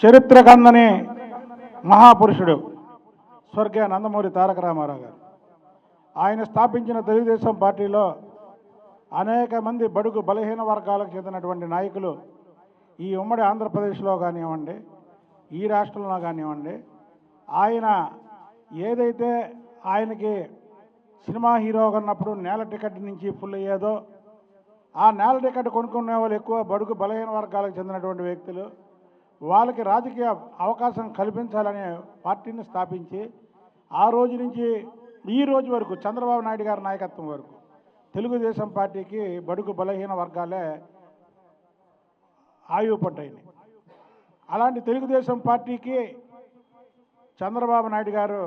చరిత్ర కందని మహాపురుషుడు స్వర్గీయ నందమూరి తారక రామారావు గారు. ఆయన స్థాపించిన తెలుగుదేశం పార్టీలో అనేక మంది బడుగు బలహీన వర్గాలకు చెందినటువంటి నాయకులు ఈ ఉమ్మడి ఆంధ్రప్రదేశ్లో కానివ్వండి ఈ రాష్ట్రంలో కానివ్వండి ఆయన ఏదైతే ఆయనకి సినిమా హీరోగా ఉన్నప్పుడు నేల టికెట్ నుంచి ఫుల్ అయ్యేదో ఆ నేల టికెట్ కొనుక్కునే వాళ్ళు ఎక్కువ బడుగు బలహీన వర్గాలకు చెందినటువంటి వ్యక్తులు వాళ్ళకి రాజకీయ అవకాశం కల్పించాలనే పార్టీని స్థాపించి ఆ రోజు నుంచి ఈ రోజు వరకు చంద్రబాబు నాయుడు గారి నాయకత్వం వరకు తెలుగుదేశం పార్టీకి బడుగు బలహీన వర్గాలే ఆయువుపడ్డాయి అలాంటి తెలుగుదేశం పార్టీకి చంద్రబాబు నాయుడు గారు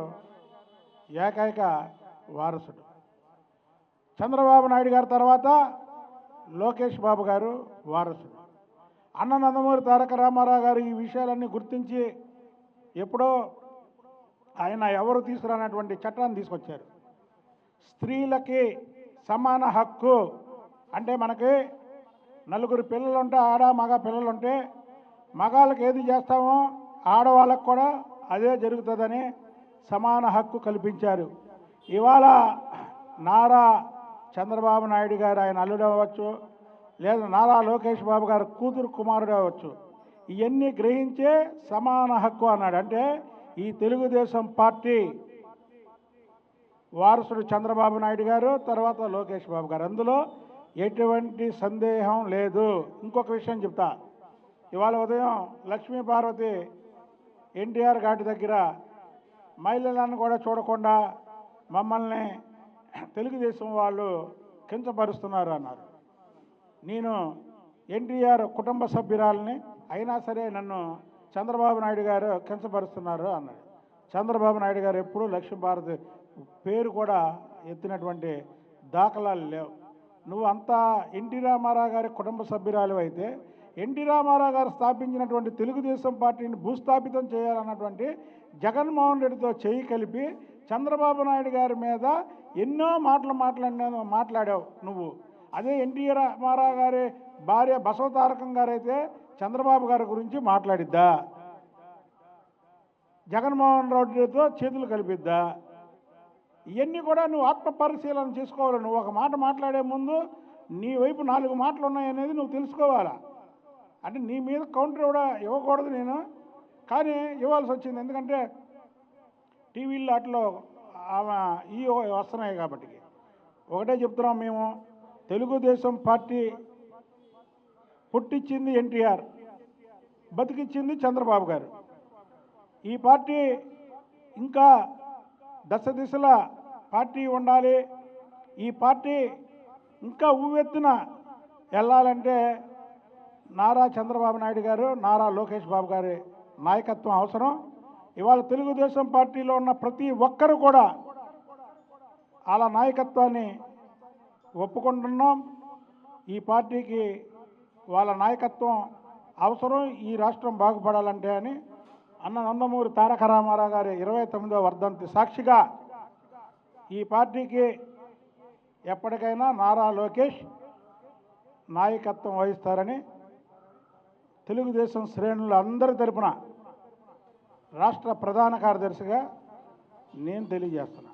ఏకైక వారసుడు. చంద్రబాబు నాయుడు గారి తర్వాత లోకేష్ బాబు గారు వారసుడు. అన్న నందమూరి తారక రామారావు గారు ఈ విషయాలన్నీ గుర్తించి ఎప్పుడో ఆయన ఎవరు తీసుకురానటువంటి చట్టాన్ని తీసుకొచ్చారు. స్త్రీలకి సమాన హక్కు అంటే మనకి నలుగురు పిల్లలు ఉంటే ఆడ మగ పిల్లలు ఉంటే మగాళ్ళకి ఏది చేస్తామో ఆడవాళ్ళకు కూడా అదే జరుగుతుందని సమాన హక్కు కల్పించారు. ఇవాళ నారా చంద్రబాబు నాయుడు గారు ఆయన అల్లుడు అవ్వచ్చు లేదా నారా లోకేష్ బాబు గారు కూతురు కుమారుడు అవ్వచ్చు. ఇవన్నీ గ్రహించే సమాన హక్కు అన్నాడు. అంటే ఈ తెలుగుదేశం పార్టీ వారసుడు చంద్రబాబు నాయుడు గారు తర్వాత లోకేష్ బాబు గారు. అందులో ఎటువంటి సందేహం లేదు. ఇంకొక విషయం చెప్తా. ఇవాళ ఉదయం లక్ష్మీ పార్వతి ఎన్టీఆర్ ఘాటి దగ్గర మహిళలను కూడా చూడకుండా మమ్మల్ని తెలుగుదేశం వాళ్ళు కించపరుస్తున్నారు అన్నారు. నేను ఎన్టీఆర్ కుటుంబ సభ్యురాలని అయినా సరే నన్ను చంద్రబాబు నాయుడు గారు కించపరుస్తున్నారు అన్నాడు. చంద్రబాబు నాయుడు గారు ఎప్పుడూ లక్ష్మీ భారతి పేరు కూడా ఎత్తినటువంటి దాఖలాలు లేవు. నువ్వు అంతా ఎన్టీ రామారావు గారి కుటుంబ సభ్యురాలు అయితే ఎన్టీ రామారావు గారు స్థాపించినటువంటి తెలుగుదేశం పార్టీని భూస్థాపితం చేయాలన్నటువంటి జగన్మోహన్ రెడ్డితో చేయి కలిపి చంద్రబాబు నాయుడు గారి మీద ఎన్నో మాటలు మాట్లాడిన మాట్లాడావు నువ్వు. అదే ఎన్టీఆర్ మారా గారి భార్య బసవతారకం గారైతే చంద్రబాబు గారి గురించి మాట్లాడిద్దా? జగన్మోహన్ రెడ్డితో చేతులు కలిపిద్దా? ఇవన్నీ కూడా నువ్వు ఆత్మ పరిశీలన చేసుకోవాలి. నువ్వు ఒక మాట మాట్లాడే ముందు నీ వైపు నాలుగు మాటలు ఉన్నాయనేది నువ్వు తెలుసుకోవాలా? అంటే నీ మీద కౌంటర్ కూడా ఇవ్వకూడదు నేను. కానీ ఇవ్వాల్సి వచ్చింది. ఎందుకంటే టీవీల్లో అట్లా ఆమె ఈ వస్తున్నాయి కాబట్టి. ఒకటే చెప్తున్నాం మేము. తెలుగుదేశం పార్టీ పుట్టించింది ఎన్టీఆర్ బతికించింది చంద్రబాబు గారు. ఈ పార్టీ ఇంకా దశ దిశల పార్టీ ఉండాలి. ఈ పార్టీ ఇంకా ఉవ్వెత్తున వెళ్ళాలంటే నారా చంద్రబాబు నాయుడు గారు నారా లోకేష్ బాబు గారి నాయకత్వం అవసరం. ఇవాళ తెలుగుదేశం పార్టీలో ఉన్న ప్రతి ఒక్కరు కూడా అలా నాయకత్వాన్ని ఒప్పుకుంటున్నాం. ఈ పార్టీకి వాళ్ళ నాయకత్వం అవసరం. ఈ రాష్ట్రం బాగుపడాలంటే అని అన్న నందమూరి తారక రామారావు గారి ఇరవై తొమ్మిదో వర్ధంతి సాక్షిగా ఈ పార్టీకి ఎప్పటికైనా నారా లోకేష్ నాయకత్వం వహిస్తారని తెలుగుదేశం శ్రేణులు అందరి తరపున రాష్ట్ర ప్రధాన కార్యదర్శిగా నేను తెలియజేస్తున్నాను.